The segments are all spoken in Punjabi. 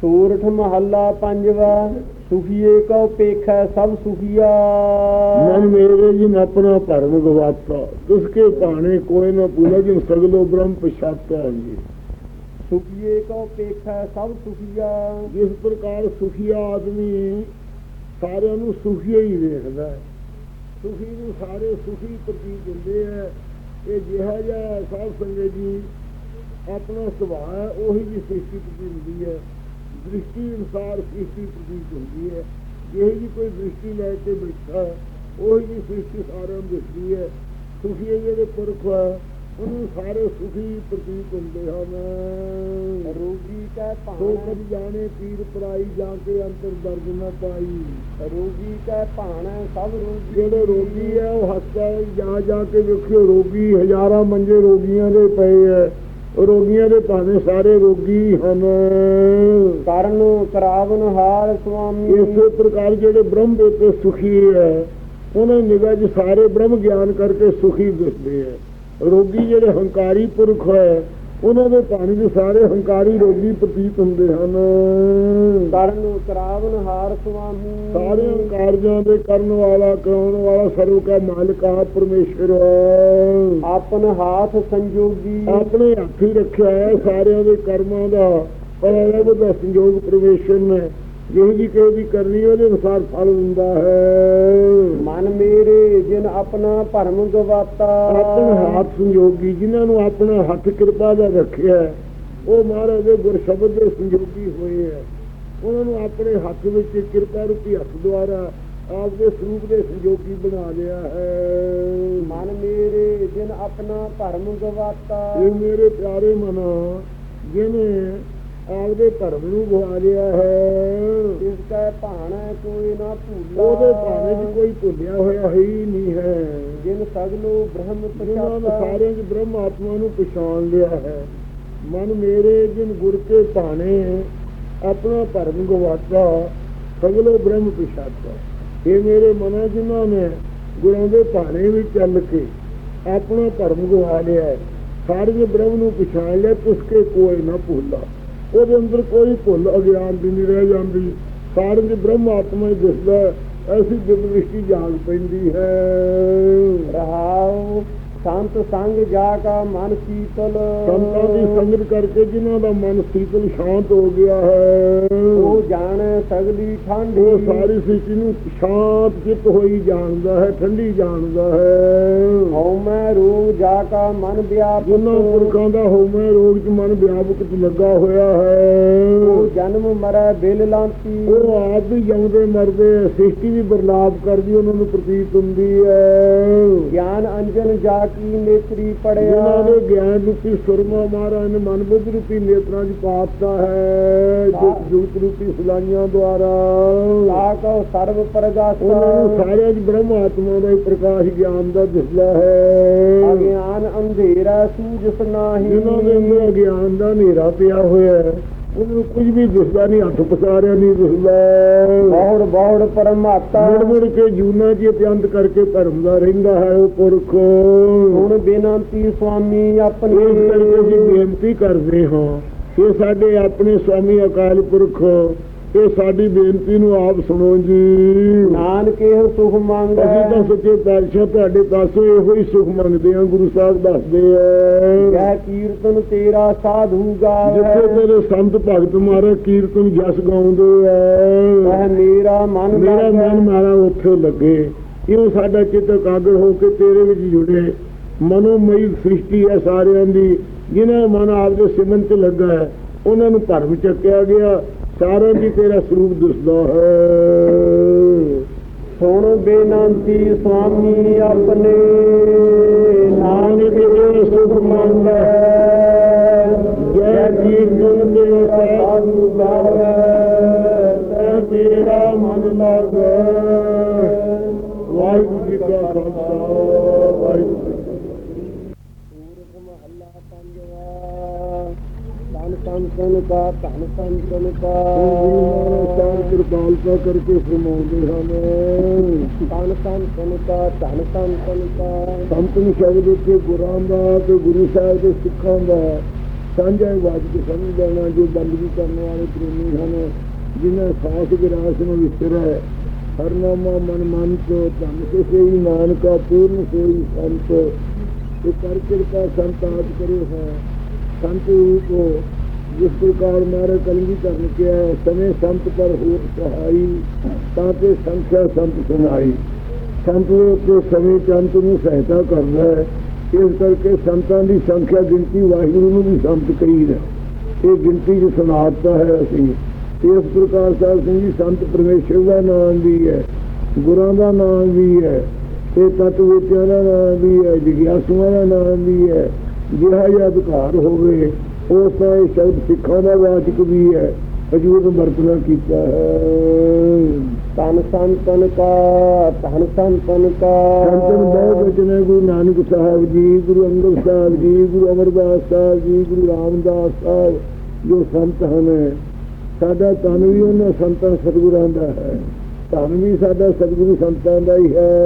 ਸੂਰਠ ਮਹੱਲਾ ਪੰਜਵਾ ਸੁਖੀਏ ਕਉ ਪੇਖੈ ਸਭ ਸੁਖੀਆ। ਮਨ ਮੇਰੇ ਜਿਨ ਆਪਣਾ ਭਰਮ ਗਵਾਤਾ ਤੁਸਕੇ ਭਾਣੇ ਕੋਈ ਨਾ ਪੂਲਾ ਜਿਨ ਸਗਲੋ ਬ੍ਰਹਮ ਪਛਾਤਾ ਜੀ। ਸੁਖੀਏ ਕਉ ਪੇਖੈ ਸਭ ਸੁਖੀਆ। ਜਿਸ ਪ੍ਰਕਾਰ ਸੁਖੀ ਆਦਮੀ ਸਾਰਿਆਂ ਨੂੰ ਸੁਖੀ ਹੀ ਵੇਖਦਾ ਹੈ। ਸੁਖੀ ਨੂੰ ਸਾਰੇ ਸੁਖੀ ਪ੍ਰਤੀਤ ਹੁੰਦੇ ਹੈ ਇਹ ਜਿਹਾ ਜਿਹਾ ਸਾਧ ਸੰਗਤ ਜੀ ਆਪਣਾ ਸੁਭਾਅ ਉਹੀ ਜੀ ਸ੍ਰਿਸ਼ਟੀ ਪ੍ਰਤੀਤ ਹੁੰਦੀ ਹੈ। ਦ੍ਰਿਸ਼ਟੀ ਅਨੁਸਾਰ ਸ੍ਰਿਸ਼ਟੀ ਪ੍ਰਤੀਤ ਹੁੰਦੀ ਹੈ। ਜਿਹੇ ਜੀ ਕੋਈ ਦ੍ਰਿਸ਼ਟੀ ਲੈ ਕੇ ਬੈਠਾ ਉਹੀ ਜੀ ਸ੍ਰਿਸ਼ਟੀ ਸਾਰਿਆਂ ਨੂੰ ਦਿਸਦੀ ਹੈ। ਸੁਖੀ ਜਿਹੜੇ ਪੁਰਖ ਹੈ ਉਹਨੂੰ ਸਾਰੇ ਸੁਖੀ ਪ੍ਰਤੀਤ ਹੁੰਦੇ ਹਨ। ਰੋਗੀ ਕੈ ਸੋ ਭਾਣਾ ਕਦ ਜਾਣੇ ਪੀਰ ਪਰਾਈ ਜਾ ਕੇ ਅੰਤਰ ਦਰਦ ਨਾ ਪਾਈ। ਰੋਗੀ ਕੈ ਭਾਣਾ ਸਭ ਰੋਗੀ। ਜਿਹੜੇ ਰੋਗੀ ਹੈ ਉਹ ਹਸਪਤਾਲ ਜਾ ਜਾ ਕੇ ਵੇਖਿਓ ਰੋਗੀ ਹਜ਼ਾਰਾਂ ਮੰਜੇ ਰੋਗੀਆਂ ਦੇ ਪਏ ਹੈ। ਰੋਗੀਆਂ ਦੇ ਭਾਵੇਂ ਸਾਰੇ ਰੋਗੀ ਹਨ। ਕਰਨ ਕਰਾਵਨ ਹਾਰ ਸੁਆਮੀ। ਇਸੇ ਪ੍ਰਕਾਰ ਜਿਹੜੇ ਬ੍ਰਹਮ ਦੇ ਤੇ ਸੁਖੀ ਹੈ ਉਹਨਾਂ ਨਿਗਾਹ 'ਚ ਸਾਰੇ ਬ੍ਰਹਮ ਗਿਆਨ ਕਰਕੇ ਸੁਖੀ ਦਿਸਦੇ ਹੈ। ਰੋਗੀ ਜਿਹੜੇ ਹੰਕਾਰੀ ਪੁਰਖ ਹੈ ਉਹਨਾਂ ਦੇ ਭਾਣੇ ਦੇ ਸਾਰੇ ਹੰਕਾਰੀ ਰੋਗੀ ਪ੍ਰਤੀਤ ਹੁੰਦੇ ਹਨ। ਕਰਨ ਕਰਾਵਨ ਹਾਰ ਸੁਆਮੀ। ਸਾਰਿਆਂ ਕਾਰਜਾਂ ਦੇ ਕਰਨ ਵਾਲਾ ਕਰਾਉਣ ਵਾਲਾ ਸਰਵ ਕਾ ਮਾਲਕ ਆ ਪਰਮੇਸ਼ਰ। ਆਪਨ ਹਾਥ ਸੰਜੋਗੀ। ਆਪਣੇ ਹੱਥ ਹੀ ਰੱਖਿਆ ਹੈ ਸਾਰਿਆਂ ਦੇ ਕਰਮਾਂ ਦਾ। ਪਰ ਰੱਬ ਦਾ ਸੰਯੋਗ ਪਰਮੇਸ਼ਰ ਨੇ। ਜਿਹੀ ਜੀ ਕਿਸੇ ਦੀ ਕਰਨੀ ਉਹਦੇ ਅਨੁਸਾਰ ਫਲ ਦਿੰਦਾ ਹੈ। ਮਨ ਮੇਰੇ ਜਿਨ ਆਪਣਾ ਭਰਮ ਗਵਾਤਾ। ਆਪਣੇ ਹੱਥ ਸੰਯੋਗੀ ਜਿਨ੍ਹਾਂ ਨੂੰ ਆਪਣਾ ਹੱਥ ਕਿਰਪਾ ਦਾ ਰੱਖਿਆ ਉਹ ਮਹਾਰਾਜ ਦੇ ਗੁਰ ਸ਼ਬਦ ਦੇ ਸੰਯੋਗੀ ਹੋਏ ਹੈ। ਉਹਨਾਂ ਨੂੰ ਆਪਣੇ ਹੱਥ ਵਿੱਚ ਕਿਰਪਾ ਰੂਪੀ ਹੱਥ ਦੁਆਰਾ ਆਪ ਦੇ ਸਰੂਪ ਦੇ ਸੰਯੋਗੀ ਬਣਾ ਲਿਆ ਹੈ। ਮਨ ਮੇਰੇ ਜਿਨ ਆਪਣਾ ਭਰਮ ਗਵਾਤਾ। ਇਹ ਮੇਰੇ ਪਿਆਰੇ ਮਨਾ ਜਿਹਨੇ ਆਪਦੇ ਧਰਮ ਨੂੰ ਗਵਾ ਲਿਆ ਹੈ। ਇਸ ਕੈ ਭਾਣਾ ਕੋਈ ਨਾ ਭੂਲਾ। ਉਹਦੇ ਭਾਣੇ 'ਚ ਕੋਈ ਭੁੱਲਿਆ ਹੋਇਆ ਹੈ ਹੀ ਨਹੀਂ ਹੈ। ਜਿਨ ਸਗਲੋ ਬ੍ਰਹਮ ਪਛਾਤਾ। ਸਾਰਿਆਂ 'ਚ ਬ੍ਰਹਮ ਆਤਮਾ ਨੂੰ ਪਛਾਣ ਲਿਆ ਹੈ। ਮਨ ਮੇਰੇ ਜਿਨ ਗੁਰ ਕੇ ਭਾਣੇ ਆਪਣਾ ਧਰਮ ਗਵਾਤਾ ਸਗਲੋ ਬ੍ਰਹਮ ਪਛਾਤਾ। ਇਹ ਮੇਰੇ ਮਨਾ ਜਿਨ੍ਹਾਂ ਨੇ ਗੁਰਾਂ ਦੇ ਭਾਣੇ ਵਿੱਚ ਚੱਲ ਕੇ ਆਪਣਾ ਧਰਮ ਗਵਾ ਲਿਆ ਹੈ। ਸਾਰੇ ਦੇ ਬ੍ਰਹਮ ਨੂੰ ਪਛਾਣ ਲਿਆ ਤੁਸਕੇ ਕੋਈ ਨਾ ਭੁੱਲਾ। ਉਹਦੇ ਅੰਦਰ ਕੋਈ ਭੁੱਲ ਅਗਿਆਨ ਦੀ ਨਹੀਂ ਰਹਿ ਜਾਂਦੀ। ਸਾਰੇ ਦੇ ਬ੍ਰਹਮ ਆਤਮਾ ਹੀ ਦਿਸਦਾ ਐਸੀ ਦਿਵ ਦ੍ਰਿਸ਼ਟੀ ਜਾਗ ਪੈਂਦੀ ਹੈ। ਰਹਾਉ ਸੰਤ ਸੰਗ ਜਾ ਕਾ ਮਨ ਸੀਤਲ। ਸੰਤਾਂ ਦੀ ਸੰਗਤ ਕਰਕੇ ਜਿਨ੍ਹਾਂ ਦਾ ਮਨ ਸੀਤਲ ਸ਼ਾਂਤ ਹੋ ਗਿਆ ਹੈ। ਉਹ ਜਾਣੈ ਸਗਲੀ ਠੰਡ ਉਹ ਸਾਰੀ ਸ੍ਰਿਸ਼ਟੀ ਨੂੰ ਸ਼ਾਂਤ ਚਿੱਤ ਹੋਈ ਜਾਣਦਾ ਹੈ ਠੰਡੀ ਜਾਣਦਾ ਹੈ। ਹਉ ਮੈਂ ਰੋਗ ਜਾ ਕਾ ਮਨ ਵਿਆਪ ਜਿਨ੍ਹਾਂ ਪੁਰਖਾਂ ਦਾ ਹੋਮੈ ਰੋਗ ਚ ਮਨ ਵਿਆਪਕ ਚ ਲੱਗਾ ਹੋਇਆ ਉਹ ਹੈ ਜਨਮ ਮਰੈ ਬਿਲ ਲਾਂਤੀ। ਉਹ ਆਪ ਵੀ ਜੰਮਦੇ ਮਰਦੇ ਸ੍ਰਿਸ਼ਟੀ ਵੀ ਬਰਲਾਪ ਕਰਦੀ ਉਹਨਾਂ ਨੂੰ ਪ੍ਰਤੀਤ ਹੁੰਦੀ ਹੈ। ਗਿਆਨ ਅੰਜਨ ਜਾ ਕੀ ਨੇਤਰੀ ਪੜਿਆ। ਜਿਨ੍ਹਾਂ ਦੇ ਗਿਆਨ ਰੂਪੀ ਸੁਰਮਾ ਮਹਾਰਾਜ ਨੇ ਮਨ ਬੁੱਧ ਰੂਪੀ ਨੇਤਰਾਂ 'ਚ ਪਾਤਾ ਹੈ। ਜੁਗਤ ਰੂਪੀ ਸੁਲਾਈਆਂ ਦੁਆਰਾ। ਤਾ ਕਉ ਸਰਬ ਉਹਨਾਂ ਨੂੰ ਪ੍ਰਗਾਸਾ ਸਾਰਿਆਂ 'ਚ ਬ੍ਰਹਮ ਆਤਮਾ ਦਾ ਹੀ ਪ੍ਰਕਾਸ਼ ਗਿਆਨ ਦਾ ਦਿਸਦਾ ਹੈ। ਅਗਿਆਨ ਅੰਧੇਰਾ ਸੂਝਸ ਨਾਹੀ ਜਿਨ੍ਹਾਂ ਦੇ ਅੰਦਰ ਅਗਿਆਨ ਦਾ ਹਨੇਰਾ ਪਿਆ ਹੋਇਆ ਹੈ। ਉਹਨਾਂ ਕੁਝ ਵੀ ਦਿਸਦਾ ਨਹੀਂ ਹੱਥ ਪਸਾਰਿਆ ਨਹੀਂ ਦਿਸਦਾ। ਬਹੁੜ ਬਹੁੜ ਪਰਮਾਤਾ ਮੁੜ ਮੁੜ ਕੇ ਜੂਨਾ ਜੀ ਅਤਿਅੰਤ ਕਰਕੇ ਧਰਮ ਦਾ ਰਹਿੰਦਾ ਹੈ ਉਹ ਪੁਰਖ। ਹੁਣ ਬੇਨੰਤੀ ਸੁਆਮੀ ਆਪਣੀ ਇਸ ਕਰਕੇ ਅਸੀਂ ਬੇਨਤੀ ਕਰਦੇ ਹਾਂ ਕਿ ਸਾਡੇ ਆਪਣੇ ਸਵਾਮੀ ਅਕਾਲ ਪੁਰਖ ਇਹ ਸਾਡੀ ਬੇਨਤੀ ਨੂੰ ਆਪ ਸੁਣੋ ਜੀ। ਨਾਨਕ ਇਹ ਸੁਖ ਮੰਗੈ ਅਸੀਂ ਤਾਂ ਸੱਚੇ ਪਾਤਸ਼ਾਹ ਤੁਹਾਡੇ ਪਾਸੋਂ ਇਹੋ ਹੀ ਸੁਖ ਮੰਗਦੇ ਹਾਂ ਗੁਰੂ ਸਾਹਿਬ ਦੱਸਦੇ ਜੈ ਆ ਕੀਰਤਨ ਤੇਰਾ ਸਾਧੂ ਗਾਵੇ। ਜਿੱਥੇ ਤੇਰੇ ਸੰਤ ਭਗਤ ਮਾਰੇ ਕੀਰਤਨ ਜਸ ਗਾਉਂਦੇ ਆ। ਮੇਰਾ ਮਨ ਮੇਰਾ। ਮਨ ਮਾਰਾ ਉੱਥੇ ਲੱਗੇ। ਕਿਉਂ ਸਾਡਾ ਚਿੱਤ ਕਾਗਰ ਹੋ ਕੇ ਤੇਰੇ ਵਿੱਚ ਜੁੜੇ। ਮਨੋਮਈ ਸ੍ਰਿਸ਼ਟੀ ਹੈ ਸਾਰਿਆਂ ਦੀ। ਜਿਨ੍ਹਾਂ ਮਨ ਆਪਦੇ ਸਿਮਨ ਚ ਲੱਗਾ ਹੈ ਉਹਨਾਂ ਨੂੰ ਭਰਮ ਚੱਕਿਆ ਗਿਆ। ਸਾਰਿਆਂ ਦੀ ਤੇਰਾ ਸਰੂਪ ਦਿਸਦਾ ਹੈ। ਸੁਣ ਬੇਨੰਤੀ ਸੁਆਮੀ ਆਪਣੇ ਨਾਨਕ ਇਹ ਸੁਖ ਮੰਗੈ ਜੈ ਕੀਰਤਨ ਤੇ ਸਾਧੂ ਗਾਵੇ ਤੈ ਤੇਰਾ ਮਨ ਲਾਗੈ। ਵਾਹਿਗੁਰੂ ਜੀ ਕਾ ਖਾਲਸਾ, ਵਾਹਿਗੁਰੂ ਤਨ ਕਾ ਧਨ ਤਨ ਤਨ ਕਾ ਸਾਹਿਬ ਕਿਰਪਾਲਤਾ ਕਰਕੇ ਫਰਮਾਉਂਦੇ ਹਨ। ਤਨ ਤਨ ਤਨ ਕਾ ਧਨ ਤਨ ਤਨ ਕਾ ਸੰਤਨ ਸ਼ਬਦ ਉੱਤੇ ਗੁਰਾਂ ਦਾ ਤੇ ਗੁਰੂ ਸਾਹਿਬ ਦੇ ਸਿੱਖਾਂ ਦਾ ਸਾਂਝਾ ਵਾਜਬ ਸਮਝ ਲੈਣਾ ਜੋ ਬੰਦਗੀ ਕਰਨ ਵਾਲੇ ਪ੍ਰੇਮੀ ਹਨ ਜਿਨ੍ਹਾਂ ਸਾਥ ਵਿਰਾਸ ਨੂੰ ਵਿਸਰੈ ਹਰ ਨਾਮਾ ਮਨ ਮਨ ਚੋ ਧੰਨ ਕੇ ਸੇਈ ਨਾਨਕਾ ਪੂਰਨ ਸੋਈ ਸੰਤ। ਇਹ ਕਰ ਕਿਰਪਾ ਸੰਤ ਆਦ ਕਰੇ ਹੈ ਸੰਤ ਰੂਪੋ ਜਿਸ ਪ੍ਰਕਾਰ ਮਾਰੇ ਕਲਗੀ ਕਰਨ ਕਿਆ ਸਮੇਂ ਸੰਤ ਪਰ ਹੋ ਸਹਾਈ, ਤਾਂ ਕਿ ਸੰਖਿਆ ਸੰਤ ਸੁਣਾਈ। ਸੰਤ ਦੇ ਸਮੇਂ ਚੰਤ ਨੂੰ ਸਹਾਇਤਾ ਕਰਦਾ ਹੈ। ਇਸ ਕਰਕੇ ਸੰਤਾਂ ਦੀ ਸੰਖਿਆ ਗਿਣਤੀ ਵਾਹਿਗੁਰੂ ਨੂੰ ਵੀ ਸੰਤ ਕਹੀ ਹੈ। ਇਹ ਗਿਣਤੀ ਜੋ ਸੁਣਾਤਾ ਹੈ ਅਸੀਂ। ਇਸ ਪ੍ਰਕਾਰ ਸਾਹਿਬ ਸਿੰਘ ਜੀ, ਸੰਤ ਪਰਮੇਸ਼ਰ ਦਾ ਨਾਮ ਵੀ ਹੈ, ਗੁਰਾਂ ਦਾ ਨਾਮ ਵੀ ਹੈ ਇਹ ਤਤ ਵਿਚਾਰਾਂ ਦਾ ਨਾਮ ਵੀ ਹੈ, ਜਿਗਿਆਸੂਆਂ ਦਾ ਨਾਮ ਵੀ ਹੈ। ਜਿਹੜਾ ਜਿਹਾ ਅਧਿਕਾਰ ਹੋਵੇ ਉਸ ਦਾ ਇਹ ਸ਼ਬਦ ਸਿੱਖਾਂ ਦਾ ਵਾਚਕ ਵੀ ਹੈ। ਹਜੂਰ ਵਰਤਨਾ ਕੀਤਾ ਹੈ। ਤਨ ਸੰਤਨ ਕਾ ਧਨ ਸੰਤਨ ਕਾ। ਸੰਤਨ ਬਹੁਤ ਬਚਨੇ ਗੁਰੂ ਨਾਨਕ ਸਾਹਿਬ ਜੀ ਗੁਰੂ ਅੰਗਦ ਸਾਹਿਬ ਜੀ ਗੁਰੂ ਅਮਰਦਾਸ ਸਾਹਿਬ ਜੀ ਗੁਰੂ ਰਾਮਦਾਸ ਸਾਹਿਬ ਜੋ ਸੰਤ ਹਨ। ਸਾਡਾ ਤਨ ਵੀ ਉਹਨਾਂ ਸੰਤਾਂ ਸਤਿਗੁਰਾਂ ਦਾ ਹੈ। ਧਨ ਵੀ ਸਾਡਾ ਸਤਿਗੁਰੂ ਸੰਤਾਂ ਦਾ ਹੀ ਹੈ।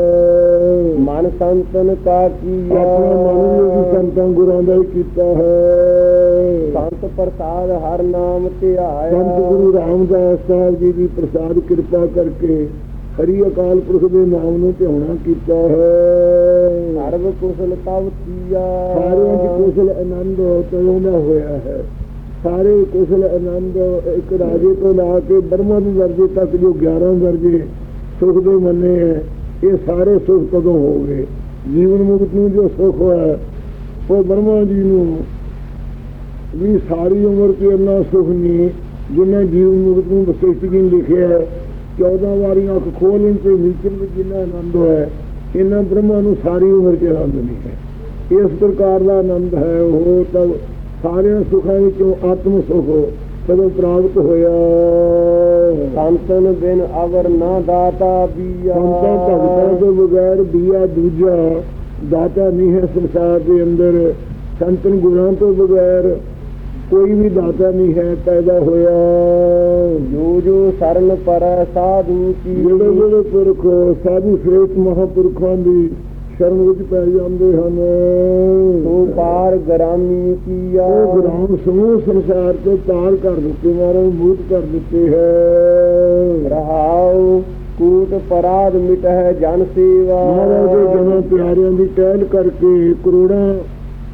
ਮਨ ਸੰਤਨ ਕਾ ਕੀਆ। ਆਪਣਾ ਮਨ ਵੀ ਸੰਤਾਂ ਗੁਰਾਂ ਦਾ ਹੀ ਕੀਤਾ ਹੈ। ਸੰਤ ਪ੍ਰਸਾਦ ਹਰ ਨਾਮ ਧਿਆਇਆ। ਸੰਤ ਗੁਰੂ ਰਾਮਦਾਸ ਸਾਹਿਬ ਜੀ ਦੀ ਪ੍ਰਸਾਦ ਕਿਰਪਾ ਕਰਕੇ ਹਰੀ ਅਕਾਲ ਪੁਰਖ ਦੇ ਨਾਮ ਨੂੰ ਧਿਆਉਣਾ ਕੀਤਾ ਹੈ। ਸਰਬ ਕੁਸ਼ਲ ਤਵ ਕੀਆ। ਸਾਰਿਆਂ ਦੀ ਕੁਸ਼ਲ ਆਨੰਦ ਤਦੋਂ ਦਾ ਹੋਇਆ ਹੈ। ਸਾਰੇ ਕੁਸ਼ਲ ਆਨੰਦ ਇੱਕ ਰਾਜੇ ਤੋਂ ਲਾ ਕੇ ਬਰਮਾ ਦੇ ਦਰਜੇ ਤੱਕ ਜੋ 11 ਦਰਜੇ ਸੁਖ ਦੇ ਮੰਨੇ ਹੈ ਇਹ ਸਾਰੇ ਸੁਖ ਕਦੋਂ ਹੋ ਗਏ ਜੀਵਨ ਮੁਕਤ ਨੂੰ ਜੋ ਸੁਖ ਹੋਇਆ ਉਹ ਬਰਮਾ ਜੀ ਨੂੰ ਵੀ ਸਾਰੀ ਉਮਰ ਤੇ ਇੰਨਾ ਸੁਖ ਨਹੀਂ ਜਿੰਨਾ ਜੀਵਨ ਮੁਕਤ ਨੂੰ ਵਸਿਸ਼ਠ ਜੀ ਲਿਖਿਆ ਹੈ 14 ਵਾਰੀਆਂ ਅੱਖ ਖੋਲਣ ਤੇ ਨੀਚਣ ਵਿੱਚ ਜਿੰਨਾ ਆਨੰਦ ਹੋਇਆ ਇਹਨਾਂ ਬ੍ਰਹਮਾ ਨੂੰ ਸਾਰੀ ਉਮਰ ਚ ਆਨੰਦ ਨਹੀਂ ਹੈ। ਇਸ ਪ੍ਰਕਾਰ ਦਾ ਆਨੰਦ ਹੈ ਉਹ ਤਾਂ ਸਾਰਿਆਂ ਸੁੱਖਾਂ ਵਿੱਚੋਂ ਆਤਮ ਸੁਖ ਕਦੋਂ ਪ੍ਰਾਪਤ ਹੋਇਆ। ਸੰਤਨ ਬਿਨ ਅਵਰ ਨਾ ਦਾਤਾ ਬੀਆ। ਸੰਤਾਂ ਭਗਤਾਂ ਤੋਂ ਬਗੈਰ ਦੀਆ ਦੂਜਾ ਦਾਤਾ ਨਹੀਂ ਹੈ ਸੰਸਾਰ ਦੇ ਅੰਦਰ। ਸੰਤਨ ਗੁਰਾਂ ਤੋਂ ਬਗੈਰ ਕੋਈ ਵੀ ਦਾਤਾ ਨਹੀਂ ਹੈ ਪੈਦਾ ਹੋਇਆ। ਜੋ ਜੋ ਸਰਨ ਪਰ ਸਾਧੂ ਕੀ ਜਿਹੜੇ ਜਿਹੜੇ ਪੁਰਖ ਸਾਧੂ ਸ੍ਰੇਸ਼ਟ ਮਹਾਪੁਰਖਾਂ ਦੀ ਸ਼ਰਨ ਵਿੱਚ ਪੈ ਜਾਂਦੇ ਹਨ। ਸੋ ਪਾਰ ਗ੍ਰਾਮੀ ਕੀਆ। ਉਹ ਗ੍ਰਾਮ ਸਮੂਹ ਸੰਸਾਰ ਤੋਂ ਪਾਰ ਕਰ ਦਿੱਤੇ ਮਾਰਨ ਮੂਤ ਕਰ ਦਿੱਤੇ ਹੈ। ਰਹਾਉ ਕੂਟ ਪਰਾਧ ਮਿਟਹਿ ਜਨ ਸੇਵਾ। ਮਹਾਰਾਜ ਦੇ ਜਨਾਂ ਪਿਆਰਿਆਂ ਦੀ ਟਹਿਲ ਕਰਕੇ ਕਰੋੜਾਂ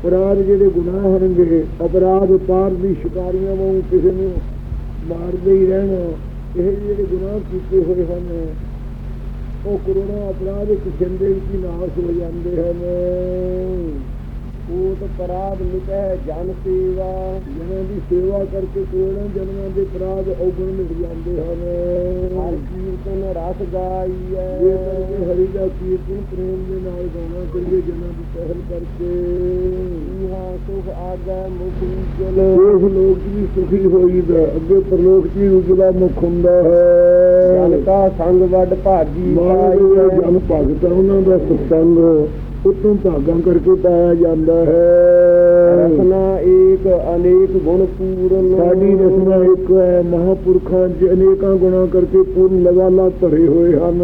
ਅਪਰਾਧ ਜਿਹੜੇ ਗੁਨਾਹ ਹੋਣਗੇ, ਅਪਰਾਧ ਪਾਰ ਦੀ ਸ਼ਿਕਾਰੀਆਂ ਵਾਂਗ ਕਿਸੇ ਨੂੰ ਮਾਰਦੇ ਹੀ ਰਹਿਣਾ, ਇਹ ਜਿਹੜੇ ਗੁਨਾਹ ਕੀਤੇ ਹੋਏ ਹਨ, ਉਹ ਕਰੋੜਾਂ ਅਪਰਾਧ ਇੱਕ ਛਿੰਦੇ ਵਿੱਚ ਨਾਸ਼ ਹੋ ਜਾਂਦੇ ਹਨ। ਕੂਟ ਪਰਾਧ ਮਿਟਹਿ ਜਨ ਸੇਵਾ ਜਿਹਨਾਂ ਦੀ ਸੇਵਾ ਕਰਕੇ ਕਰੋੜਾਂ ਜਨਮਾਂ ਦੇ ਅਪਰਾਧ ਔਗਣ ਮਿਟ ਜਾਂਦੇ ਹਨ। ਰਸ ਗਾਈਐ। ਕਰਕੇ ਹਰੀ ਦਾ ਕੀਰਤਨ ਪ੍ਰੇਮ ਦੇ ਨਾਲ ਗਾਣਾ ਕਰੀਏ ਜਨਾਂ ਦੀ ਪਹਿਲ ਕਰਕੇ। ਇਹਾ ਸੁਖ ਆਗੈ ਮੁਖ ਉਜਲ। ਇਸ ਲੋਕ ਵੀ ਸੁਖੀ ਹੋਈਦਾ ਅੱਗੇ ਪਰਲੋਕ ਵੀ ਉਜਲਾ ਮੁਖ ਹੁੰਦਾ ਜਨ ਹੈ ਕਾ ਸੰਗ ਵੱਡ ਭਾਗੀ ਪਾਈਐ। ਜਨ ਭਗਤ ਉਹਨਾਂ ਦਾ ਸਤਸੰਗ ਉਤੋਂ ਭਾਗਾਂ ਕਰਕੇ ਪਾਇਆ ਜਾਂਦਾ ਹੈ। ਰਸਨਾ ਏਕ ਅਨੇਕ ਗੁਣ ਪੂਰਨ। ਸਾਡੀ ਰਸਨਾ ਇੱਕ ਹੈ ਮਹਾਪੁਰਖਾਂ 'ਚ ਅਨੇਕਾਂ ਗੁਣਾਂ ਕਰਕੇ ਪੂਰਨ ਲਗਾਲਾ ਭਰੇ ਹੋਏ ਹਨ।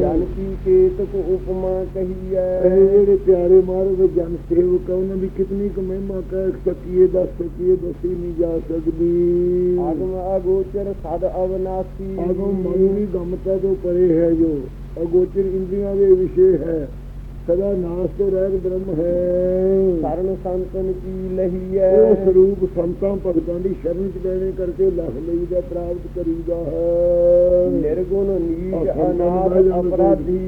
ਜਨ ਕੀ ਕੇਤਕ ਉਪਮਾ ਇਹ ਕਹੀਐ ਜਿਹੜੇ ਪਿਆਰੇ ਮਹਾਰਾਜ ਦੇ ਜਨ ਸੇਵਕ ਉਹਨਾਂ ਦੀ ਕਿਤਨੀ ਕੁ ਮਹਿਮਾ ਕਹਿ ਸਕੀਏ ਦੱਸ ਸਕੀਏ ਦੱਸੀ ਨਹੀਂ ਜਾ ਸਕਦੀ। ਆਗਮ ਅਗੋਚਰ ਸਦ ਅਵਨਾਸੀ। ਆਗਮ ਮਨ ਵੀ ਗਮਤਾ ਤੋਂ ਪਰੇ ਹੈ ਜੋ। ਅਗੋਚਰ ਇੰਦਰੀਆਂ ਦੇ ਵਿਸ਼ੇ ਹੈ। ਸਦਾ ਨਾਸ ਤੋਂ ਰਹਿਤ ਬ੍ਰਹਮ ਹੈ। ਸਰਨ ਸੰਤਨ ਕੀ ਲਹੀਐ ਉਹ ਸਰੂਪ ਸੰਤਾਂ ਭਗਤਾਂ ਦੀ ਸ਼ਰਨ ਚ ਲੈਣੇ ਕਰਕੇ ਲਖ ਲਈਦਾ ਪ੍ਰਾਪਤ ਕਰੀਦਾ ਹੈ। ਨਿਰਗੁਣ ਨੀਚ ਜਾਂਦੇ ਅਪਰਾਧੀ।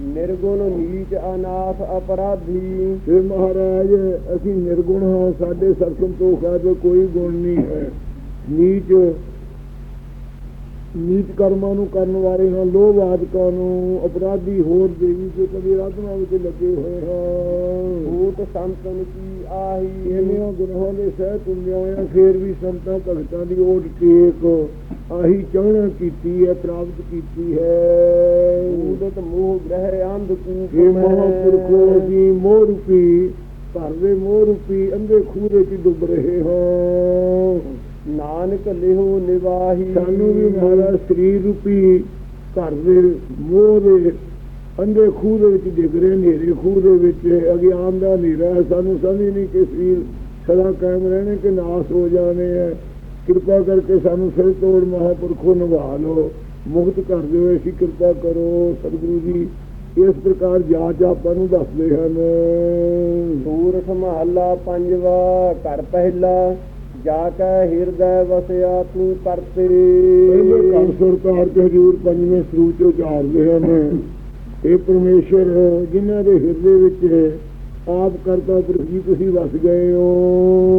ਨਿਰਗੁਣ ਨੀਚ ਅਨਾਥ ਅਪਰਾਧੀ। ਇਹ ਮਹਾਰਾਜ ਅਸੀਂ ਨਿਰਗੁਣ ਹਾਂ ਸਾਡੇ ਸਤ ਸੰਤੋਖ ਹੈ ਕੋਈ ਗੁਣ ਨਹੀਂ ਹੈ। ਨੀਚ ਨੀਚ ਕਰਮਾਂ ਨੂੰ ਕਰਨ ਵਾਲੇ ਹਾਂ ਲੋਭ ਆਦਿਕਾਂ ਨੂੰ ਅਪਰਾਧੀ ਹੋਰ ਦੇਵੀ ਤੇ ਕਬੀਰ ਆਤਮਾ ਵਿੱਚ ਲੱਗੇ ਹੋਏ ਹਾਂ। ਭੂਤ ਸੰਤਨ ਕੀ ਆਹੀ। ਇਹਨੀਆਂ ਗੁਨਾਹਾਂ ਦੇ ਹੁੰਦਿਆਂ ਹੋਇਆਂ ਫੇਰ ਵੀ ਸੰਤਾਂ ਭਗਤਾਂ ਦੀ ਓਟ ਟੇਕ। ਆਹੀ ਚਾਹਣਾ ਕੀਤੀ ਹੈ ਪ੍ਰਾਪਤ ਕੀਤੀ ਹੈ। ਉਦਤ ਮੋਹ ਗ੍ਰਹਿ ਅੰਧ ਕੂਪ ਇਹ ਮਹਾਂਪੁਰਖੋ ਜੀ ਮੋਹ ਰੂਪੀ ਘਰ ਦੇ ਮੋਹ ਰੂਪੀ ਅੰਧੇ ਖੂਰੇ 'ਚ ਡੁੱਬ ਰਹੇ ਹਾਂ। ਨਾਨਕ ਲਿਹੋ ਨਿਵਾਹੀ। ਸਾਨੂੰ ਵੀ ਮਹਾਰਾਜ ਸਰੀਰ ਰੂਪੀ ਘਰ ਦੇ ਮੋਹ ਦੇ ਅੰਧੇ ਖੂਹ ਦੇ ਵਿੱਚ ਡਿੱਗ ਰਹੇ ਹਨੇਰੇ ਖੂਹ ਦੇ ਵਿੱਚ ਅਗਿਆਨ ਦਾ ਹਨੇਰਾ ਹੈ ਸਾਨੂੰ ਸਮਝ ਨਹੀਂ ਕਿ ਸਰੀਰ ਸਦਾ ਕਾਇਮ ਰਹਿਣੇ ਕਿ ਨਾਸ ਹੋ ਜਾਣੇ ਹੈ। ਕਿਰਪਾ ਕਰਕੇ ਸਾਨੂੰ ਸਿਰ ਤੋੜ ਮਹਾਪੁਰਖੋ ਨਿਭਾ ਲਓ। ਮੁਕਤ ਕਰ ਦਿਓ ਐਸੀ ਕਿਰਪਾ ਕਰੋ ਸਤਿਗੁਰੂ ਜੀ। ਇਸ ਪ੍ਰਕਾਰ ਜਾਚ ਆਪਾਂ ਨੂੰ ਦੱਸਦੇ ਹਨ। ਸੂਰਠ ਮਹੱਲਾ ਪੰਜਵਾ ਘਰ ਪਹਿਲਾ। ਜਾ ਕੇ ਹਿਰਦੈ ਵਸਿਆ ਤੂੰ ਕਰਤੇ ਪਹਿਲੇ ਘਰ ਸਰਕਾਰ ਤੇ ਹਜੂਰ ਪੰਜਵੇਂ ਸਰੂਪ ਚ ਉਚਾਰਦੇ ਹਨ। ਇਹ ਪਰਮੇਸ਼ਰ ਜਿਨ੍ਹਾਂ ਦੇ ਹਿਰਦੇ ਵਿੱਚ ਆਪ ਕਰਤਾ ਪੁਰਖ ਜੀ ਤੁਸੀਂ ਵਸ ਗਏ ਹੋ।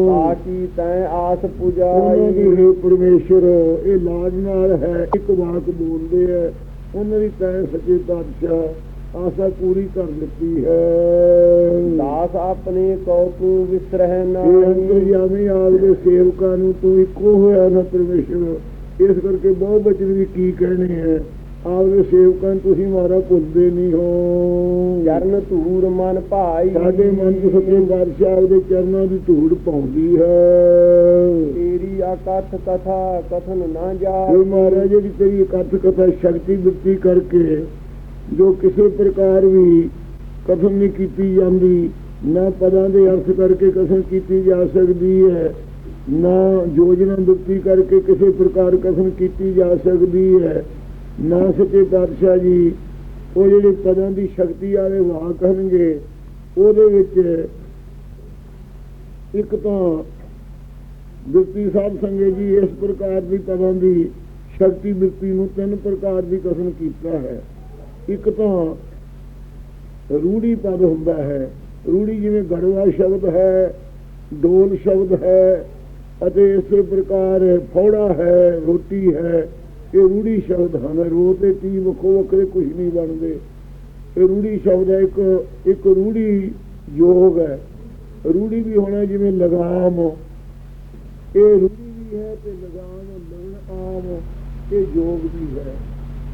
ਤਾਕੀ ਤੈ ਆਸ ਉਹਨਾਂ ਪੁਜਾਈ ਦੀ ਹੈ ਪਰਮੇਸ਼ਰ ਇਹ ਲਾਜ ਨਾਲ ਹੈ ਇੱਕ ਵਾਕ ਬੋਲਦੇ ਹੈ ਉਹਨਾਂ ਦੀ ਤੈ ਸੱਚੇ ਪਾਤਸ਼ਾਹ ਆਸਾ ਪੂਰੀ ਕਰ ਦਿੱਤੀ ਹੈ। ਦਾਸ ਆਪਣੇ ਕੋ ਤੂੰ ਵਿਸਰਹਿ ਨਾਹੀ ਅੰਤਰਯਾਮੀ ਆਪ ਦੇ ਸੇਵਕਾਂ ਨੂੰ ਤੂੰ ਇੱਕੋ ਹੋਇਆ ਨਾ ਪਰਮੇਸ਼ਰ। ਇਸ ਕਰਕੇ ਬਹੁਤ ਬਚਨ ਵੀ ਕੀ ਕਹਿਣੇ ਹੈ। ਆਪ ਦੇ ਸੇਵਕਾਂ ਨੂੰ ਤੁਸੀਂ ਮਾਰਾ ਭੁੱਲਦੇ ਨਹੀਂ ਹੋ। ਚਰਨ ਧੂੜ ਮਨ ਭਾਈ। ਸਾਡੇ ਮਨ ਚ ਸੱਚੇ ਬਾਦਸ਼ਾਹ ਦੇ ਚਰਨਾਂ ਦੀ ਧੂੜ ਪਾਉਂਦੀ ਹੈ। ਤੇਰੀ ਆਕਥ ਕਥਾ ਕਥਨ ਨਾ ਇਹ ਜਾਏ ਮਹਾਰਾਜ ਜਿਹੜੀ ਤੇਰੀ ਕਥਾ ਸ਼ਕਤੀ ਦਿੱਤੀ ਕਰਕੇ ਜੋ ਕਿਸੇ ਪ੍ਰਕਾਰ ਵੀ ਕਸਮ ਨਹੀਂ ਕੀਤੀ ਜਾਂਦੀ, ਨਾ ਪਦਾਂ ਦੇ ਅਰਥ ਕਰਕੇ ਕਸਮ ਕੀਤੀ ਜਾ ਸਕਦੀ ਹੈ, ਨਾ ਯੋਜਨਾ ਦਿੱਤੀ ਕਰਕੇ ਕਿਸੇ ਪ੍ਰਕਾਰ ਕਸਮ ਕੀਤੀ ਜਾ ਸਕਦੀ ਹੈ, ਨਾ ਸੱਚੇ ਪਾਤਸ਼ਾਹ ਜੀ, ਉਹ ਜਿਹੜੇ ਪਦਾਂ ਦੀ ਸ਼ਕਤੀ ਵਾਲੇ ਵਾਕ ਹਨਗੇ ਉਹਦੇ ਵਿੱਚ ਇੱਕ ਤਾਂ ਬਿਰਤੀ ਸਾਹਿਬ ਸੰਗੇ ਜੀ ਇਸ ਪ੍ਰਕਾਰ ਦੀ ਪਦਾਂ ਦੀ ਸ਼ਕਤੀ ਬਿਰਤੀ ਨੂੰ ਤਿੰਨ ਪ੍ਰਕਾਰ ਦੀ ਕਸਮ ਕੀਤਾ ਹੈ। ਇੱਕ ਤਾਂ ਰੂੜੀ ਪਦ ਹੁੰਦਾ ਹੈ। ਰੂੜੀ ਜਿਵੇਂ ਗੜਵਾ ਸ਼ਬਦ ਹੈ, ਡੋਲ ਸ਼ਬਦ ਹੈ ਅਤੇ ਇਸੇ ਪ੍ਰਕਾਰ ਫੌੜਾ ਹੈ, ਰੋਟੀ ਹੈ। ਇਹ ਰੂੜੀ ਸ਼ਬਦ ਹਨ। ਰੋ ਤੇ ਤੀ ਵੱਖੋ ਵੱਖਰੇ ਕੁਝ ਨਹੀਂ ਬਣਦੇ। ਇਹ ਰੂੜੀ ਸ਼ਬਦ ਹੈ, ਇੱਕ ਇੱਕ ਰੂੜੀ ਯੋਗ ਹੈ। ਰੂੜੀ ਵੀ ਹੋਣਾ ਜਿਵੇਂ ਲਗਾਮ। ਇਹ ਰੂੜੀ ਵੀ ਹੈ ਤੇ ਲਗਾਮ ਲਗਨ ਆਮ, ਇਹ ਯੋਗ ਵੀ ਹੈ।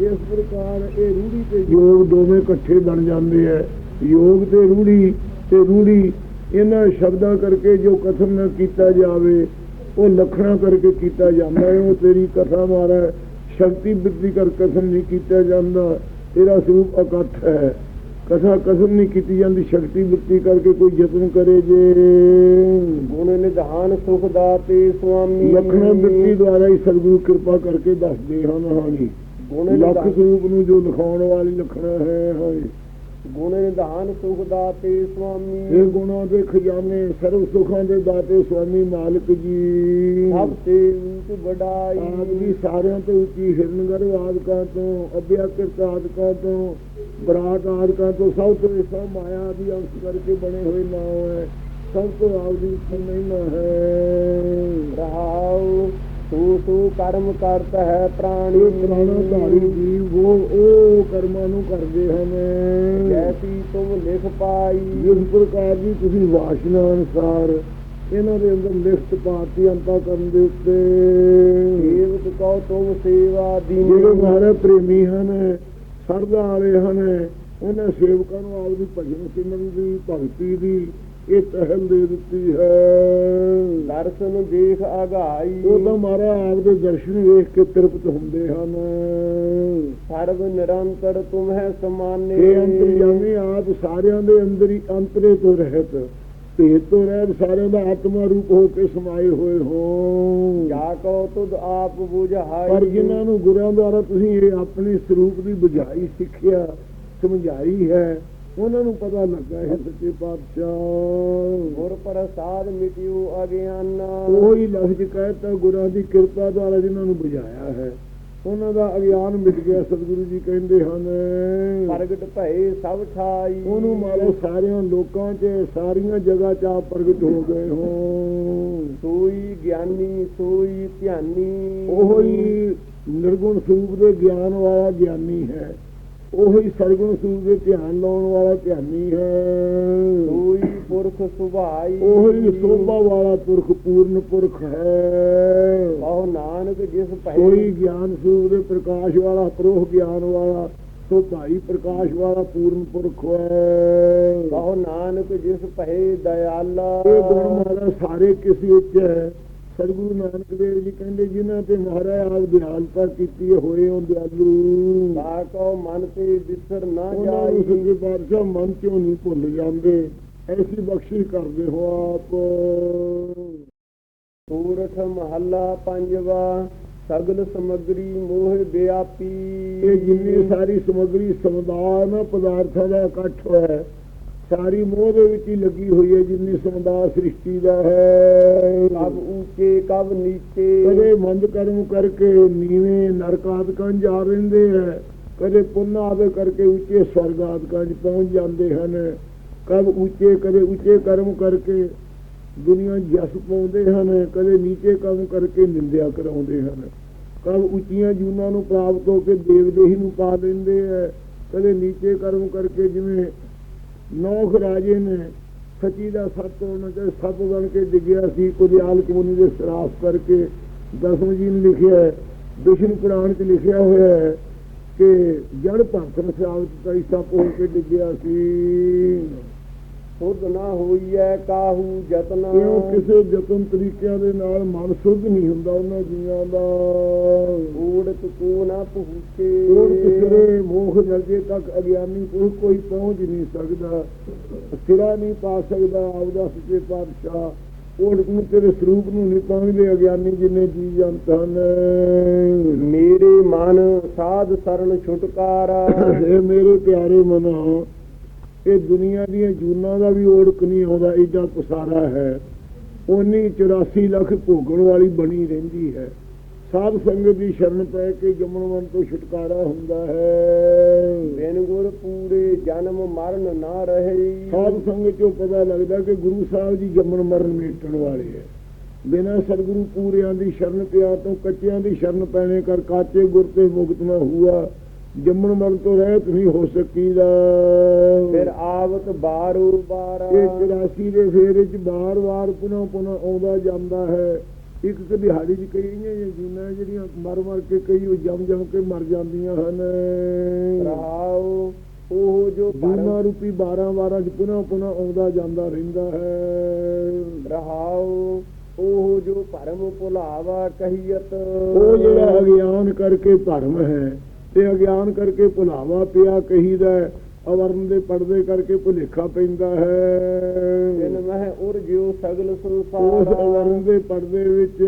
ਇਸ ਪ੍ਰਕਾਰ ਇਹ ਰੂੜੀ ਤੇ ਯੋਗ ਦੋਵੇਂ ਇਕੱਠੇ ਬਣ ਜਾਂਦੇ ਹੈ ਯੋਗ ਤੇ ਰੂੜੀ ਤੇ ਰੂੜੀ ਇਹਨਾਂ ਸ਼ਬਦਾਂ ਕਰਕੇ ਜੋ ਕਥਨ ਨਾ ਕੀਤਾ ਜਾਵੇ ਉਹ ਲਖਣਾ ਕਰਕੇ ਕੀਤਾ ਜਾਂਦਾ ਹੈ ਉਹ ਤੇਰੀ ਕਥਾ ਮਾਰਾ ਸ਼ਕਤੀ ਬਿਰਤੀ ਕਰ ਕਥਨ ਨਹੀਂ ਕੀਤਾ ਜਾਂਦਾ। ਤੇਰਾ ਸਰੂਪ ਅਕਥ ਹੈ ਕਥਾ ਕਥਨ ਨਹੀਂ ਕੀਤੀ ਜਾਂਦੀ। ਸ਼ਕਤੀ ਬਿਰਤੀ ਕਰਕੇ ਕੋਈ ਯਤਨ ਕਰੇ ਜੇ। ਗੁਣ ਨਿਧਾਨ ਸੁਖ ਦਾਤੇ ਸੁਆਮੀ। ਲਖਣਾ ਬਿਰਤੀ ਦੁਆਰਾ ਹੀ ਸਤਿਗੁਰੂ ਕਿਰਪਾ ਕਰਕੇ ਦੱਸਦੇ ਹਨ ਹਾਂਜੀ ਗੁਣ ਲੱਖ ਸਰੂਪ ਨੂੰ ਜੋ ਲਿਖਾਉਣ ਵਾਲੀ ਲਖਣਾ ਹੈ ਹਾਂਜੀ ਗੁਣ ਨਿਧਾਨ ਸੁਖ ਦਾਤੇ ਸੁਆਮੀ। ਇਹ ਗੁਣਾਂ ਦੇ ਖਜ਼ਾਨੇ ਸਰਵ ਸੁਖਾਂ ਦੇ ਦਾਤੇ ਸੁਆਮੀ ਮਾਲਕ ਜੀ। ਸਭ ਤੇ ਊਚ ਵਡਾਈ। ਆਪ ਦੀ ਸਾਰਿਆਂ ਤੋਂ ਉੱਚੀ ਹਿਰਨਗਰ ਆਦਿਕਾਂ ਤੋਂ ਅਭਿਆਕ੍ਰਿਤ ਆਦਿਕਾਂ ਤੋਂ ਬਰਾਤ ਆਦਿਕਾਂ ਤੋਂ ਸਭ ਤੋਂ ਇਹ ਸਭ ਮਾਇਆ ਦੀ ਅੰਸ਼ ਕਰਕੇ ਬਣੇ ਹੋਏ ਨਾਮ ਹੈ। ਸਭ ਤੋਂ ਆਪ ਦੀ ਉੱਚੀ ਮਹਿਮਾ ਹੈ। ਰਹਾਉ ਤੂੰ ਤੂੰ ਕਰਮ ਕਰਤ ਹੈ ਪ੍ਰਾਣੀ ਇਹ ਪੁਰਾਣਾ ਧਾਰੀ ਜੀਵ ਉਹ ਉਹ ਕਰਮਾਂ ਨੂੰ ਕਰਦੇ ਹਨ। ਜੈਸੀ ਤੁਮ ਲਿਖ ਪਾਈ। ਜਿਸ ਪ੍ਰਕਾਰ ਦੀ ਤੁਸੀਂ ਵਾਸ਼ਨਾ ਅਨੁਸਾਰ ਇਹਨਾਂ ਦੇ ਅੰਦਰ ਲਿਖਤ ਪਾਤੀ ਅੰਤਾ ਕਰਨ ਦੇ ਉੱਤੇ। ਸੇਵਕ ਕਉ ਤੁਮ ਸੇਵਾ ਜਿਹੜੇ ਦੀਨੀ ਮਹਾਰਾਜ ਪ੍ਰੇਮੀ ਹਨ ਸਰਦਾ ਵਾਲੇ ਹਨ ਉਹਨਾਂ ਸੇਵਕਾਂ ਨੂੰ ਆਪਦੀ ਭਜਨ ਸਿਮਰਨ ਦੀ ਭਗਤੀ ਦੀ ਇਹ ਪਹਿਲ ਦੇ ਦਿੱਤੀ ਹੈ। ਦਰਸ਼ਨ ਦੇਖ ਆਗਾਈ। ਉਹ ਤਾਂ ਮਹਾਰਾਜ ਆਪਦੇ ਦਰਸ਼ਨ ਵੇਖ ਕੇ ਤ੍ਰਿਪਤ ਹੁੰਦੇ ਹਨ। ਸਰਬ ਨਿਰੰਤਰ ਤੁਮ ਹੈ ਸਮਾਨੇ। ਇਹ ਅੰਤਰਯਾਮੀ ਆਪ ਸਾਰਿਆਂ ਦੇ ਅੰਦਰ ਹੀ ਅੰਤਰੇ ਤੋਂ ਰਹਿਤ। ਭੇਦ ਤੋਂ ਰਹਿਤ ਸਾਰਿਆਂ ਦਾ ਆਤਮਾ ਰੂਪ ਹੋ ਕੇ ਸਮਾਏ ਹੋਏ ਹੋ। ਜਾ ਕਉ ਤੁਧ ਆਪ ਬੁਝਾਈ। ਪਰ ਜਿਨ੍ਹਾਂ ਨੂੰ ਗੁਰਾਂ ਦੁਆਰਾ ਤੁਸੀਂ ਇਹ ਆਪਣੇ ਸਰੂਪ ਦੀ ਬੁਝਾਈ ਸਿੱਖਿਆ ਸਮਝਾਈ ਹੈ ਉਹਨਾਂ ਨੂੰ ਪਤਾ ਲੱਗਾ ਹੈ ਸੱਚੇ ਪਾਤਸ਼ਾਹ। ਗੁਰ ਪ੍ਰਸਾਦ ਮਿਟਿਓ ਅਗਿਆਨਾ। ਉਹੀ ਲਫ਼ਜ਼ ਕਹਿਤਾ ਗੁਰਾਂ ਦੀ ਕਿਰਪਾ ਦੁਆਰਾ ਜਿਨ੍ਹਾਂ ਨੂੰ ਬੁਝਾਇਆ ਹੈ। ਉਹਨਾਂ ਦਾ ਅਗਿਆਨ ਮਿਟ ਗਿਆ ਸਤਿਗੁਰੂ ਜੀ ਕਹਿੰਦੇ ਹਨ। ਪ੍ਰਗਟ ਭਏ ਸਭ ਠਾਈ। ਉਹਨੂੰ ਮਾਰੋ ਸਾਰਿਆਂ ਲੋਕਾਂ 'ਚ ਸਾਰੀਆਂ ਜਗ੍ਹਾ 'ਚ ਆਪ ਪ੍ਰਗਟ ਹੋ ਗਏ ਹੋ। ਸੋਈ ਗਿਆਨੀ ਸੋਈ ਧਿਆਨੀ। ਉਹ ਹੀ ਨਿਰਗੁਣ ਸਰੂਪ ਦੇ ਗਿਆਨ ਵਾਲਾ ਗਿਆਨੀ ਹੈ। ਉਹ ਸਰੂਪ ਦੇ ਧਿਆਨ ਲਾਉਣ ਵਾਲਾ ਧਿਆਨੀ ਹੈ। ਸੋਈ ਪੁਰਖ ਸੁਭਾਈ। ਉਹ ਹੀ ਸੋਭਾ ਵਾਲਾ ਪੁਰਖ ਪੂਰਨ ਪੁਰਖ ਹੈ। ਬਹੁ ਨਾਨਕ ਜਿਸ ਕੋਈ ਭਏ ਗਿਆਨ ਦੇ ਪ੍ਰਕਾਸ਼ ਵਾਲਾ ਪ੍ਰੋਹ ਗਿਆਨ ਵਾਲਾ ਸੋ ਭਾਈ ਪ੍ਰਕਾਸ਼ ਵਾਲਾ ਪੂਰਨ ਪੁਰਖ ਹੈ। ਬਹੁ ਨਾਨਕ ਜਿਸ ਭਏ ਦਇਆਲਾ। ਇਹ ਗੁਣ ਮਾਰਾ ਸਾਰੇ ਕਿਸੇ ਵਿੱਚ ਹੈ। ਸਤਿਗੁਰੂ ਨਾਨਕ ਦੇਵ ਜੀ ਕਹਿੰਦੇ ਜਿਨ੍ਹਾਂ ਤੇ ਮਹਾਰਾਜ ਆਪ ਦਿਆਲਤਾ ਕੀਤੀ ਹੋਏ ਉਹ ਦਿਆਲੂ ਤਾ ਕੋ ਮਨ ਤੇ ਵਿਸਰ ਨਾ ਜਾਈ ਸੱਚੇ ਪਾਤਸ਼ਾਹ ਮਨ ਚੋਂ ਨਹੀਂ ਭੁੱਲ ਜਾਂਦੇ। ਐਸੀ ਬਖਸ਼ਿਸ਼ ਕਰਦੇ ਹੋ ਆਪ। ਸੂਰਠ ਮਹੱਲਾ ਪੰਜਵਾ ਸਗਲ ਸਮਗਰੀ ਮੋਹ ਵਿਆਪੀ। ਇਹ ਜਿੰਨੀ ਸਾਰੀ ਸਮਗਰੀ ਸਮੁਦਾਇ ਨਾ ਪਦਾਰਥਾਂ ਦਾ ਇਕੱਠ ਹੋਇਆ ਹੈ, ਸਾਰੀ ਮੋਹ ਦੇ ਵਿੱਚ ਹੀ ਲੱਗੀ ਹੋਈ ਹੈ ਜਿੰਨੀ ਸਮੁਦਾਇ ਸ੍ਰਿਸ਼ਟੀ ਦਾ ਹੈ। ਕਬ ਊਚੇ ਕਬ ਨੀਚੇ। ਕਦੇ ਮੰਦ ਕਰਮ ਕਰਕੇ ਨੀਵੇਂ ਨਰਕ ਆਦਿਕਾਂ 'ਚ ਜਾ ਰਹਿੰਦੇ ਹੈ ਕਦੇ ਪੁੰਨ ਆਦਿ ਕਰਕੇ ਉੱਚੇ ਸਵਰਗ ਆਦਿਕਾਂ 'ਚ ਪਹੁੰਚ ਜਾਂਦੇ ਹਨ। ਕਦ ਉੱਚੇ ਕਦੇ ਉੱਚੇ ਕਰਮ ਕਰਕੇ ਦੁਨੀਆ ਜਸ ਪਾਉਂਦੇ ਹਨ ਕਦੇ ਨੀਚੇ ਕੰਮ ਕਰਕੇ ਨਿੰਦਿਆ ਕਰਾਉਂਦੇ ਹਨ। ਕਦ ਉੱਚੀਆਂ ਜੂਨਾਂ ਨੂੰ ਪ੍ਰਾਪਤ ਹੋ ਕੇ ਦੇਵਦੇਹੀ ਨੂੰ ਪਾ ਲੈਂਦੇ ਹੈ ਕਦੇ ਨੀਚੇ ਕਰਮ ਕਰਕੇ ਜਿਵੇਂ ਨੌਖ ਰਾਜੇ ਨੇ ਸੱਚੀ ਦਾ ਸੱਤ ਉਹਨਾਂ ਚਾਹੇ ਸੱਪ ਬਣ ਕੇ ਡਿੱਗਿਆ ਸੀ ਕੁਦਿਆਲ ਕਮੂਨੀ ਦੇ ਸਰਾਫ ਕਰਕੇ ਦਸਮ ਜੀ ਨੇ ਲਿਖਿਆ ਹੈ, ਵਿਸ਼ਨੂੰ ਪੁਰਾਣ 'ਚ ਲਿਖਿਆ ਹੋਇਆ ਹੈ ਕਿ ਜੜ ਭੰਤਰ ਸਰਾਵ 'ਚ ਕਈ ਸੱਪ ਹੋ ਕੇ ਡਿੱਗਿਆ ਸੀ। ਸੁਧ ਨਾ ਹੋਈਐ ਕਾਹੂ ਜਤਨ ਕਿਉਂ ਕਿਸੇ ਯਤਨ ਤਰੀਕਿਆਂ ਦੇ ਨਾਲ ਮਨ ਸੁੱਧ ਨਹੀਂ ਹੁੰਦਾ ਉਹਨਾਂ ਜੀਆਂ ਦਾ। ਊੜਤ ਕੋ ਨਾ ਪਹੁੰਚੇ ਉਹ ਕਿਸੇ ਮੋਖ ਦਰਜੇ ਤੱਕ ਅਗਿਆਨੀ ਪੁਰਖ ਕੋਈ ਪਹੁੰਚ ਨਹੀਂ ਸਕਦਾ। ਸਿਰਾ ਨਹੀਂ ਪਾ ਸਕਦਾ ਆਪਦਾ ਸੱਚੇ ਪਾਤਸ਼ਾਹ। ਉਹ ਨੂੰ ਤੇਰੇ ਸਰੂਪ ਨੂੰ ਨਹੀਂ ਪਹੁੰਚਦੇ ਅਗਿਆਨੀ ਜਿੰਨੇ ਜੀ ਜੰਤ ਹਨ। ਮੇਰੇ ਮਨ ਸਾਧ ਸਰਨ ਛੁਟਕਾਰਾ। ਇਹ ਮੇਰੇ ਪਿਆਰੇ ਮਨੋ ਇਹ ਦੁਨੀਆ ਦੀਆਂ ਜੂਨਾਂ ਦਾ ਵੀ ਓੜਕ ਨਹੀਂ ਆਉਂਦਾ ਏਡਾ ਪਸਾਰਾ ਹੈ। ਉਨੀ 84 ਲੱਖ ਭੋਗਣ ਵਾਲੀ ਬਣੀ ਰਹਿੰਦੀ ਹੈ। ਸਾਧ ਸੰਗਤ ਦੀ ਸ਼ਰਨ ਪੈ ਕੇ ਜੰਮਣ ਤੋਂ ਛੁਟਕਾਰਾ ਹੁੰਦਾ ਹੈ। ਬਿਨ ਗੁਰ ਪੂਰੇ ਜਨਮ ਮਰਨ ਨਾ ਰਹੇ। ਸਾਧ ਸੰਗਤ ਚੋਂ ਪਤਾ ਲੱਗਦਾ ਕਿ ਗੁਰੂ ਸਾਹਿਬ ਜੀ ਜੰਮਣ ਮਰਨ ਮੇਟਣ ਵਾਲੇ ਹੈ। ਬਿਨਾਂ ਸਤਿਗੁਰੂ ਪੂਰਿਆਂ ਦੀ ਸ਼ਰਨ ਪਿਆ ਤੋਂ ਕੱਚਿਆਂ ਦੀ ਸ਼ਰਨ ਪੈਣੇ ਕਰ ਕਾਚੇ ਗੁਰ ਤੇ ਮੁਕਤ ਨਾ ਹੁਆ ਜੰਮਣ ਮਰਨ ਤੋਂ ਰਹਿਤ ਨਹੀਂ ਹੋ ਸਕੀਦਾ। ਫਿਰ ਆਵਤ ਬਾਰੂ ਬਾਰਾ। ਇਹ 84 ਦੇ ਫੇਰੇ ਚ ਬਾਰ-ਬਾਰ ਪੁਨः ਪੁਨः ਆਉਂਦਾ ਜਾਂਦਾ ਹੈ। ਇੱਕ ਇੱਕ ਦਿਹਾੜੀ ਚ ਕਈਆਂ ਜੀਨਾਂ ਜਿਹੜੀਆਂ ਮਰ ਮਰ ਕੇ ਕਈ ਉਹ ਜਮ ਜਮ ਕੇ ਮਰ ਜਾਂਦੀਆਂ ਹਨ। ਰਹਾਉ ਉਹ ਜੋ ਭਰਮ ਰੂਪੀ 12 ਵਾਰਾਂ ਚ ਪੁਨः ਪੁਨः ਆਉਂਦਾ ਜਾਂਦਾ ਰਹਿੰਦਾ ਹੈ। ਰਹਾਉ ਉਹ ਜੋ ਭਰਮ ਭੁਲਾਵਾ ਕਹੀਅਤ। ਉਹ ਜਿਹੜਾ ਅਗਿਆਨ ਕਰਕੇ ਭਰਮ ਹੈ ਤੇ ਅਗਿਆਨ ਕਰਕੇ ਭੁਲਾਵਾ ਪਿਆ ਕਹੀਦਾ ਹੈ, ਅਵਰਨ ਦੇ ਪਰਦੇ ਕਰਕੇ ਭੁਲੇਖਾ ਪੈਂਦਾ ਜਿਨ ਹੈ ਮਹਿ ਉਰ ਜਿਉ ਸਗਲ ਉਸ ਸੰਸਾਰ ਅਵਰਨ ਦੇ ਪਰਦੇ ਵਿੱਚ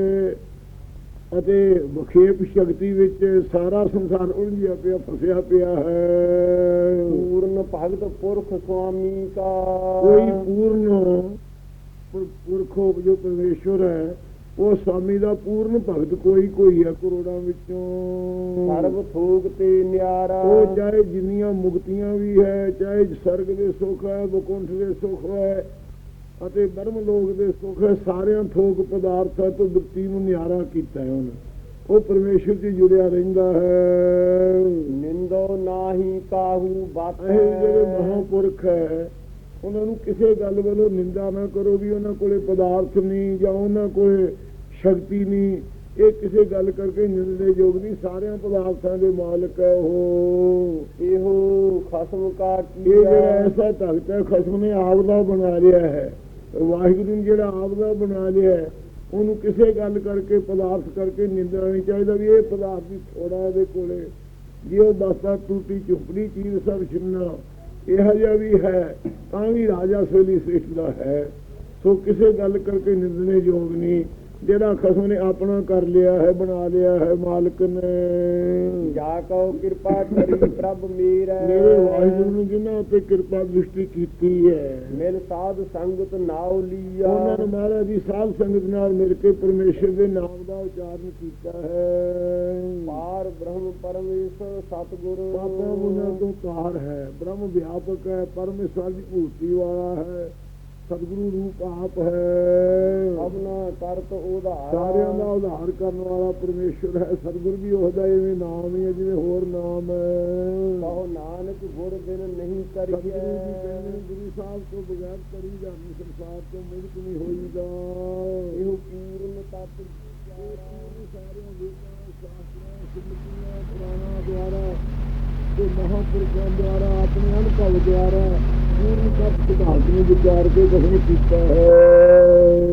ਅਤੇ ਵਿਖੇਪ ਸ਼ਕਤੀ ਵਿੱਚ ਸਾਰਾ ਸੰਸਾਰ ਉਲਝਿਆ ਪਿਆ ਫਸਿਆ ਪਿਆ ਹੈ। ਪੂਰਨ ਭਗਤ ਪੁਰਖ ਸੁਆਮੀ ਕਾ। ਕੋਈ ਪੂਰਨ ਪੁਰ- ਪੁਰਖੋ ਜੋ ਪਰਮੇਸ਼ਵਰ ਹੈ ਉਹ ਸਵਾਮੀ ਦਾ ਪੂਰਨ ਭਗਤ ਕੋਈ ਕੋਈ ਹੈ ਕਰੋੜਾਂ ਵਿੱਚੋਂ। ਸਰਬ ਥੋਕ ਤੇ ਨਿਆਰਾ। ਉਹ ਚਾਹੇ ਜਿੰਨੀਆਂ ਮੁਕਤੀਆਂ ਵੀ ਹੈ ਚਾਹੇ ਸਰਗ ਦੇ ਸੁੱਖ ਹੈ ਬਕੁੰਠ ਦੇ ਸੁੱਖ ਹੈ ਅਤੇ ਬਰਮ ਲੋਕ ਦੇ ਸੁੱਖ ਹੈ ਸਾਰਿਆਂ ਥੋਕ ਪਦਾਰਥਾਂ ਤੋਂ ਦੁਖਤੀ ਨੂੰ ਨਿਆਰਾ ਕੀਤਾ ਹੈ ਉਹਨੇ। ਉਹ ਪਰਮੇਸ਼ਵਰ 'ਚ ਜੁੜਿਆ ਰਹਿੰਦਾ ਹੈ। ਨਿੰਦੋ ਨਾਹੀ ਕਾਹੂ ਬਾਤ ਇਹ ਜਿਹੜੇ ਮਹਾਪੁਰਖ ਹੈ ਉਹਨਾਂ ਨੂੰ ਕਿਸੇ ਗੱਲ ਵੱਲੋਂ ਨਿੰਦਾ ਨਾ ਕਰੋ ਵੀ ਉਹਨਾਂ ਕੋਲੇ ਪਦਾਰਥ ਨਹੀਂ ਜਾਂ ਉਹਨਾਂ ਕੋਲੇ ਸ਼ਕਤੀ ਨਹੀਂ। ਇਹ ਕਿਸੇ ਗੱਲ ਕਰਕੇ ਨਿੰਦਦੇ ਯੋਗ ਨਹੀਂ। ਸਾਰਿਆਂ ਪਦਾਰਥਾਂ ਦੇ ਮਾਲਕ ਹੈ ਉਹ। ਇਹੋ ਖਸਮ ਕਾ ਇਹ ਜਿਹੜਾ ਕੀਆ ਐਸਾ ਭਗਤ ਹੈ ਖਸਮ ਨੇ ਆਪ ਦਾ ਬਣਾ ਲਿਆ ਹੈ। ਵਾਹਿਗੁਰੂ ਨੇ ਜਿਹੜਾ ਆਪ ਦਾ ਬਣਾ ਲਿਆ ਹੈ ਉਹਨੂੰ ਕਿਸੇ ਗੱਲ ਕਰਕੇ ਪਦਾਰਥ ਕਰਕੇ ਨਿੰਦਣਾ ਨਹੀਂ ਚਾਹੀਦਾ ਵੀ ਇਹ ਪਦਾਰਥ ਵੀ ਥੋੜਾ ਇਹਦੇ ਕੋਲੇ। ਜੇ ਉਹ ਬਸਤਾ ਟੂਟੀ ਚੁਪੜੀ ਚੀਜ਼ ਸਭ ਛਿੰਨਾ ਇਹੋ ਜਿਹਾ ਵੀ ਹੈ ਤਾਂ ਵੀ ਰਾਜਾ ਸੋਲੀ ਸ੍ਰਿਸ਼ਟ ਦਾ ਹੈ। ਸੋ ਕਿਸੇ ਗੱਲ ਕਰਕੇ ਨਿੰਦਣੇ ਯੋਗ ਨਹੀਂ। ਜਿਹੜਾ ਖਸਮ ਨੇ ਆਪਣਾ ਕਰ ਲਿਆ ਹੈ ਬਣਾ ਲਿਆ ਹੈ ਮਾਲਕ ਨੇ। ਜਾ ਕਉ ਕਿਰਪਾ ਕਰੀ ਪ੍ਰਭ ਮੇਰਾ ਮੇਰੇ ਵਾਹਿਗੁਰੂ ਨੇ ਜਿਨ੍ਹਾਂ ਉੱਤੇ ਕਿਰਪਾ ਦ੍ਰਿਸ਼ਟੀ ਕੀਤੀ ਹੈ। ਮਿਲ ਸਾਧ ਸੰਗਤ ਨਾਉ ਲੀਆ। ਉਹਨਾਂ ਨੇ ਮਹਾਰਾਜ ਦੀ ਸਾਧ ਸੰਗਤ ਨਾਲ ਮਿਲ ਕੇ ਪਰਮੇਸ਼ਰ ਦੇ ਨਾਮ ਦਾ ਉਚਾਰਨ ਕੀਤਾ ਹੈ। ਪਾਰ ਬ੍ਰਹਮ ਪਰਮੇਸ਼ਰ ਸਤਿਗੁਰ। ਬਾਬਾ ਉਹਨਾਂ ਤੋਂ ਹੈ। ਬ੍ਰਹਮ ਵਿਆਪਕ ਹੈ ਪਰਮੇਸ਼ਰ ਦੀ ਭੂਤੀ ਵਾਲਾ ਹੈ। ਸਤਿਗੁਰੂ ਰੂਪ ਆਪ ਹੈ। ਆਪਣਾ ਕਰਤ ਉਧਾਰ। ਸਾਰਿਆਂ ਦਾ ਉਧਾਰ ਕਰਨ ਵਾਲਾ ਪਰਮੇਸ਼ਰ ਹੈ। ਸਤਿਗੁਰ ਵੀ ਉਹਦਾ ਐਵੇਂ ਨਾਮ ਹੀ ਹੈ ਜਿਵੇਂ ਹੋਰ ਨਾਮ ਹੈ। ਕਹੋ ਨਾਨਕ ਗੁਰ ਬਿਨ ਨਹੀਂ ਸਤਿਗੁਰੂ ਜੀ ਕਰੀਏ ਕਹਿੰਦੇ ਗੁਰੂ ਸਾਹਿਬ ਤੋਂ ਬਗੈਰ ਕਰੀ ਜਾਂਦੀ ਸੰਸਾਰ ਤੋਂ ਮੁਕਤ ਨਹੀਂ ਹੋਈਦਾ ਇਹੋ ਪੂਰਨ ਤਤ ਸਾਰਿਆਂ ਵੇਦਾਂ ਸ਼ਾਸਤਰਾਂ ਸਿਮਰਤੀਆਂ ਪੁਰਾਣਾ ਦੁਆਰਾ ਤੇ ਮਹਾਂਪੁਰਖਾਂ ਦੁਆਰਾ ਆਪਣੇ ਅਨੁਭਵ ਦੁਆਰਾ ਪੂਰਨ ਤੱਤ ਸਿਧਾਂਤ ਨੂੰ ਵਿਚਾਰ ਕੇ ਕਹੇ ਕੀਤਾ ਹੈ।